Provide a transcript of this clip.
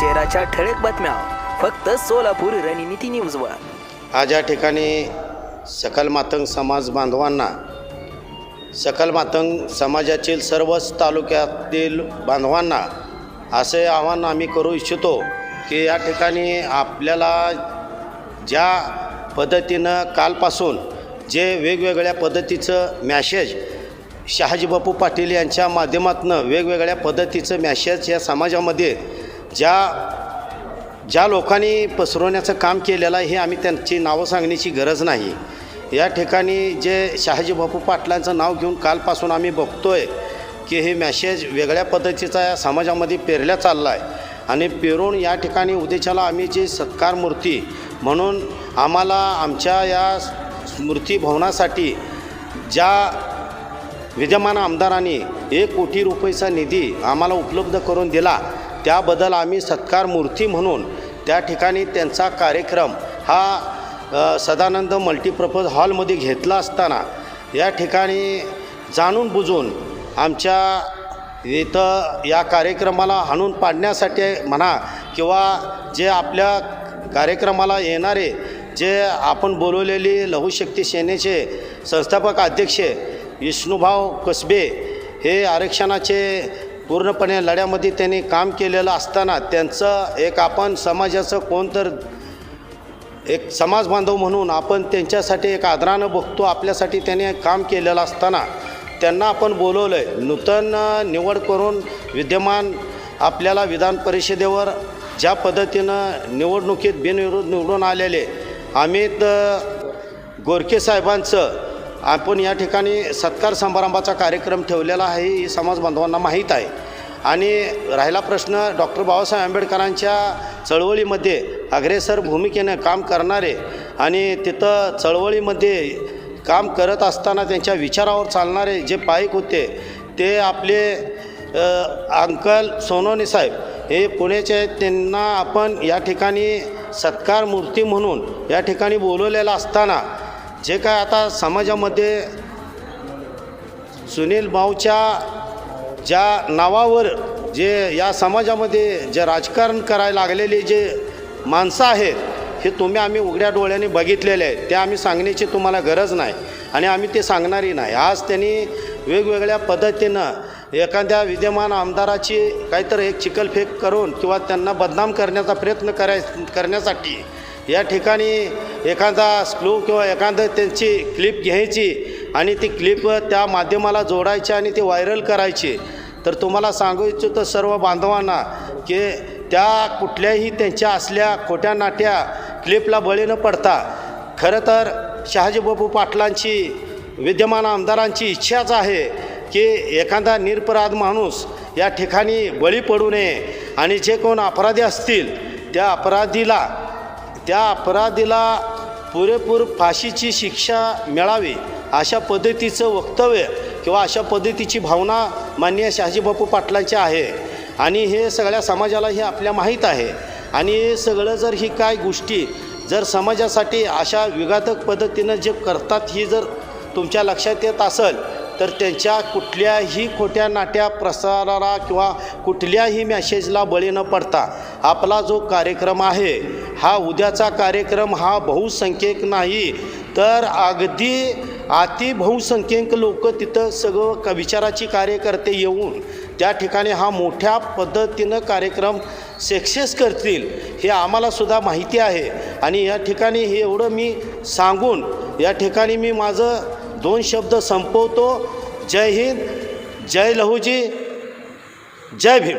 शहराच्या ठळक बातम्या. फक्त सोलापूर रणनीती न्यूजवर. आज या ठिकाणी सकल मातंग समाज बांधवांना सकल मातंग समाजातील सर्वच तालुक्यातील बांधवांना असे आवाहन आम्ही करू इच्छितो की या ठिकाणी आपल्याला ज्या पद्धतीनं कालपासून जे वेगवेगळ्या पद्धतीचं मॅसेज शहाजी बापू पाटील यांच्या माध्यमातून वेगवेगळ्या पद्धतीचं मॅसेज या समाजामध्ये ज्या ज्या लोकांनी पसरवण्याचं काम केलेलं आहे हे आम्ही त्यांची नावं सांगण्याची गरज नाही. या ठिकाणी जे शहाजी बापू पाटलांचं नाव घेऊन कालपासून आम्ही बघतोय की हे मॅसेज वेगळ्या पद्धतीचा या समाजामध्ये पेरल्या चालला आहे आणि पेरून या ठिकाणी उद्याच्याला आम्ही जी सत्कार मूर्ती म्हणून आम्हाला आमच्या या स्मृती भवनासाठी ज्या विद्यमान आमदारांनी एक कोटी रुपयेचा निधी आम्हाला उपलब्ध करून दिला त्याबद्दल आम्ही सत्कार मूर्ती म्हणून त्या ठिकाणी त्यांचा कार्यक्रम हा सदानंद मल्टीपर्पज हॉलमध्ये घेतला असताना या ठिकाणी जाणून बुजून आमच्या इथं या कार्यक्रमाला हाणून पाडण्यासाठी म्हणा किंवा जे आपल्या कार्यक्रमाला येणारे जे आपण बोलवलेली लघुशक्ती सेनेचे संस्थापक अध्यक्ष विष्णुभाऊ कसबे हे आरक्षणाचे पूर्णपणे लढ्यामध्ये त्यांनी काम केलेलं असताना त्यांचं एक आपण समाजाचं कोणतर एक समाज बांधव म्हणून आपण त्यांच्यासाठी एक आदरानं बघतो आपल्यासाठी त्याने काम केलेलं असताना त्यांना आपण बोलवलं आहे नूतन निवड करून विद्यमान आपल्याला विधान परिषदेवर ज्या पद्धतीनं निवडणुकीत बिनविरोध निवडून आलेले अमित अ, गोरखे साहेबांचं आपण या ठिकाणी सत्कार समारंभाचा कार्यक्रम ठेवलेला आहे ही समाज बांधवांना माहीत आहे. आणि राहिला प्रश्न डॉक्टर बाबासाहेब आंबेडकरांच्या चळवळीमध्ये अग्रेसर भूमिकेनं काम करणारे आणि तिथं चळवळीमध्ये काम करत असताना त्यांच्या विचारावर चालणारे जे पाईक होते ते आपले अंकल सोनोनी साहेब हे पुण्याचे आहेत. त्यांना आपण या ठिकाणी सत्कार मूर्ती म्हणून या ठिकाणी बोलवलेला असताना जे काय आता समाजामध्ये सुनील भाऊच्या ज्या नावावर जे या समाजामध्ये जे राजकारण करायला लागलेले जे माणसं आहेत हे तुम्ही आम्ही उघड्या डोळ्याने बघितलेले आहेत. ते आम्ही सांगण्याची तुम्हाला गरज नाही आणि आम्ही ते सांगणारही नाही. आज त्यांनी वेगवेगळ्या पद्धतीनं एखाद्या विद्यमान आमदाराची काहीतरी एक चिकलफेक करून किंवा त्यांना बदनाम करण्याचा प्रयत्न कराय करण्यासाठी या ठिकाणी एखादा स्क्लू किंवा एखादं त्यांची क्लिप घ्यायची आणि ती क्लिप त्या माध्यमाला जोडायची आणि ती व्हायरल करायची. तर तुम्हाला सांगू इच्छितो सर्व बांधवांना की त्या कुठल्याही त्यांच्या असल्या खोट्या नाट्या क्लिपला बळी न पडता खरं तर शहाजीबाबू पाटलांची विद्यमान आमदारांची इच्छाच आहे की एखादा निरपराध माणूस या ठिकाणी बळी पडू नये आणि जे कोण अपराधी असतील त्या अपराधीला त्या अपराधीला पुरेपूर फाशीची शिक्षा मिळावी अशा पद्धतीचं वक्तव्य किंवा अशा पद्धतीची भावना माननीय शहाजीबापू पाटलांची आहे. आणि हे सगळ्या समाजाला हे आपल्या माहीत आहे. आणि हे सगळं जर ही काय गोष्टी जर समाजासाठी अशा विघातक पद्धतीनं जे करतात ही जर तुमच्या लक्षात येत असेल तर त्यांच्या कुठल्याही खोट्या नाट्या प्रसाराला किंवा कुठल्याही मॅसेजला बळी न पडता आपला जो कार्यक्रम आहे हा उद्याचा कार्यक्रम हा बहुसंख्यक नाही तर अगदी अति बहुसंख्यक लोक तिथं सगळं क विचाराची कार्यकर्ते येऊन त्या ठिकाणी हा मोठ्या पद्धतीनं कार्यक्रम सक्सेस करतील हे आम्हालासुद्धा माहिती आहे. आणि या ठिकाणी हे एवढं मी सांगून या ठिकाणी मी माझं दोन शब्द संपवतो. जय हिंद जय लहूजी जय भीम.